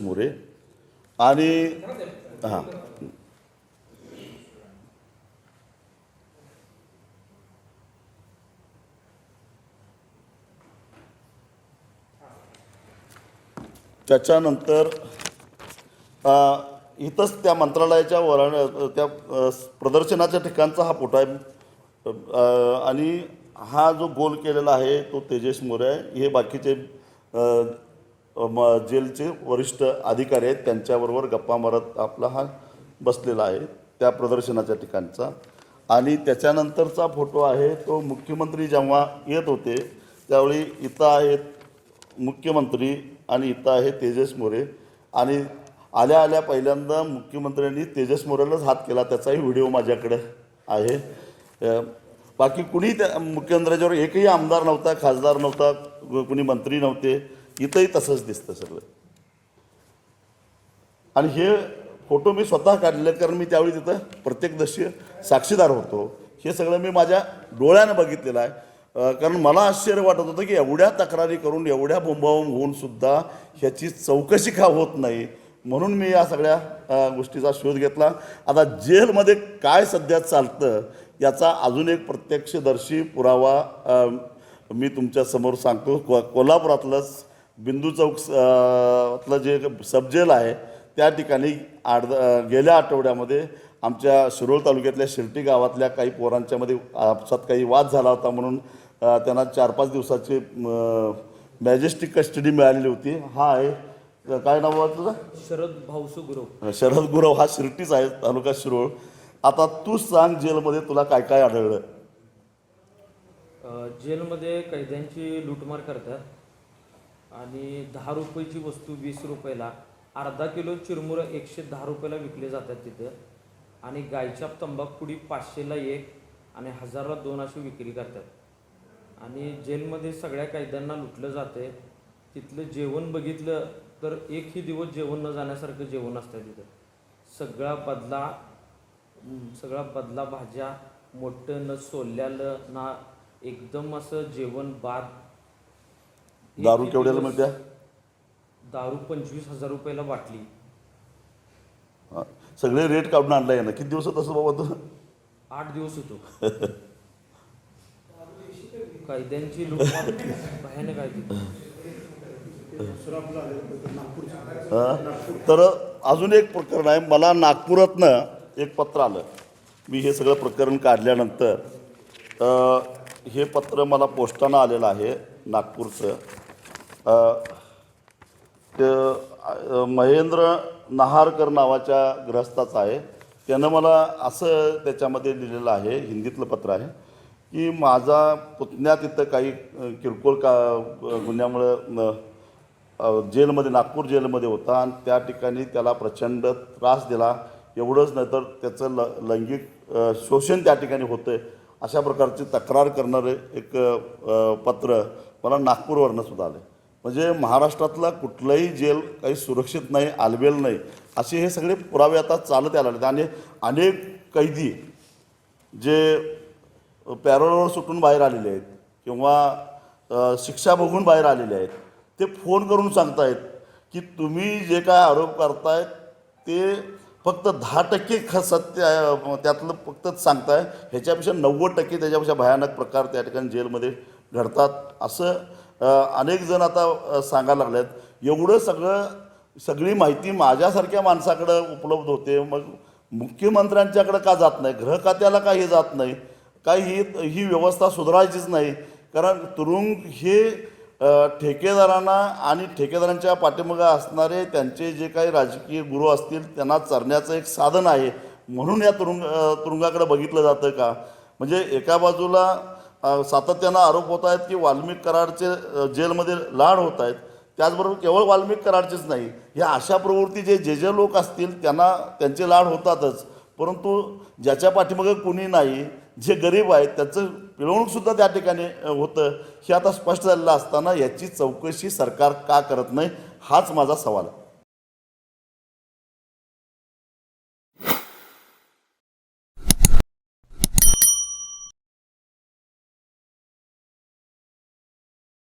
मोरे. आणि हां. त्याच्यानंतर इथंच त्या मंत्रालयाच्या वराण त्या प्रदर्शनाच्या ठिकाणचा हा फोटो आहे. आणि हा जो गोल केलेला आहे तो तेजेश मोरे आहे. हे बाकीचे म- जेलचे वरिष्ठ अधिकारी आहेत त्यांच्याबरोबर गप्पा मारत आपला हा बसलेला आहे त्या प्रदर्शनाच्या ठिकाणचा. आणि त्याच्यानंतरचा फोटो आहे तो मुख्यमंत्री जेव्हा येत होते त्यावेळी इथं आहेत मुख्यमंत्री आणि इथं आहे तेजस मोरे. आणि आल्या आल्या पहिल्यांदा मुख्यमंत्र्यांनी तेजस मोरेलाच हात केला त्याचाही व्हिडिओ माझ्याकडे आहे. बाकी कुणी त्या मुख्यमंत्र्याच्यावर एकही आमदार नव्हता खासदार नव्हता कुणी मंत्री नव्हते. इथंही तसंच दिसतं सगळं. आणि हे फोटो मी स्वतः काढले कारण मी त्यावेळी तिथं प्रत्यक्षदर्शी साक्षीदार होतो. हे सगळं मी माझ्या डोळ्यानं बघितलेलं आहे. कारण मला आश्चर्य वाटत होतं की एवढ्या तक्रारी करून एवढ्या बोंबावून होऊन सुद्धा ह्याची चौकशी का होत नाही? म्हणून मी या सगळ्या गोष्टीचा शोध घेतला. आता जेलमध्ये काय सध्या चालतं याचा अजून एक प्रत्यक्षदर्शी पुरावा मी तुमच्यासमोर सांगतो. को कोल्हापुरातलंच बिंदू चौक अं, तलं जे सबजेल आहे त्या ठिकाणी आठ गेल्या आठवड्यामध्ये आमच्या शिरोळ तालुक्यातल्या शिर्टी गावातल्या काही पोरांच्यामध्ये आपसात काही वाद झाला होता म्हणून त्यांना चार पाच दिवसाची मॅजेस्टिक कस्टडी मिळालेली होती. हा आहे. काय नाव तुझं? शरद भाऊसू गुरव शरद गुरव हा शिर्टीच आहे तालुका शिरोळ. आता तू सांग जेलमध्ये तुला काय काय आढळलं? जेलमध्ये कैद्यांची लूटमार करतात. आणि दहा रुपयाची वस्तू वीस रुपयाला अर्धा किलो चिरमुरं एकशे दहा रुपयाला विकले जातात तिथं. आणि गायछाप तंबाखुडी पाचशेला एक आणि हजारला दोन अशी विक्री करतात. आणि जेलमध्ये सगळ्या कैद्यांना लुटलं जाते तिथलं जेवण बघितलं तर एकही दिवस जेवण न जाण्यासारखं जेवण असतं तिथं. सगळा बदला सगळा बदला भाज्या मोठं न सोल्यालं ना एकदम असं जेवण बाद दारू केवढ्याला मिळत्या दारू पंचवीस हजार रुपयाला बाटली हा. सगळे रेट काढून आणलाय ना किती दिवस होत असं बाबा तू? आठ दिवस होतो. लूटमार भयानक आहे हा. तर अजून एक प्रकरण आहे. मला नागपुरातनं एक पत्र आलं. मी हे सगळं प्रकरण काढल्यानंतर अ, हे पत्र मला पोस्टानं आलेलं आहे नागपूरचं. ते महेंद्र नहारकर नावाच्या ग्रस्ताचा आहे. त्यानं मला असं त्याच्यामध्ये लिहिलेलं आहे हिंदीतलं पत्र आहे की माझा पुतण्या तिथं काही किरकोळ का गुन्ह्यामुळं न- जेलमध्ये नागपूर जेलमध्ये होता आणि त्या ठिकाणी त्याला प्रचंड त्रास दिला. एवढंच नाही तर त्याचं ल लैंगिक शोषण त्या ठिकाणी होतं अशा प्रकारची तक्रार करणारे एक पत्र मला नागपूरवरनं सुद्धा आलं म्हणजे महाराष्ट्रातला कुठलंही जेल काही सुरक्षित नाही आलबेल नाही असे हे सगळे पुरावे आता चालत यायला लागले आणि अनेक कैदी जे पॅरोलवर सुटून बाहेर आलेले आहेत किंवा शिक्षा बघून बाहेर आलेले आहेत ते फोन करून सांगतायत की तुम्ही जे काय आरोप करतायत ते फक्त दहा टक्के ख सत्य त्यातलं फक्त सांगताय. ह्याच्यापेक्षा नव्वद टक्के त्याच्यापेक्षा भयानक प्रकार त्या ठिकाणी जेलमध्ये घडतात. असं अनेक जण आता सांगायला लागलेत एवढं सगळं सगळी माहिती माझ्यासारख्या माणसाकडं उपलब्ध होते. मग मुख्यमंत्र्यांच्याकडं का जात नाही? गृह खात्याला का हे जात नाही? काही ही ही व्यवस्था सुधारायचीच नाही. कारण तुरुंग हे ठेकेदारांना आणि ठेकेदारांच्या पाठीमागं असणारे त्यांचे जे काही राजकीय गुरु असतील त्यांना चरण्याचं एक साधन आहे. म्हणून या तुरुंग तुरुंगाकडं तुरुंगाकडे बघितलं जातं का? म्हणजे एका बाजूला सातत्यानं आरोप होत आहेत की वाल्मिक कराडचे जेलमध्ये लाड होत आहेत. त्याचबरोबर केवळ वाल्मिक कराडचेच नाही ह्या अशा प्रवृत्ती जे जे जे लोक असतील त्यांना त्यांचे लाड होतातच. परंतु ज्याच्या पाठीमागे कुणी नाही जे गरीब आहेत त्याचं पिळवणूकसुद्धा त्या ठिकाणी होतं हे आता स्पष्ट झालेलं असताना याची चौकशी सरकार का करत नाही हाच माझा सवाल आहे.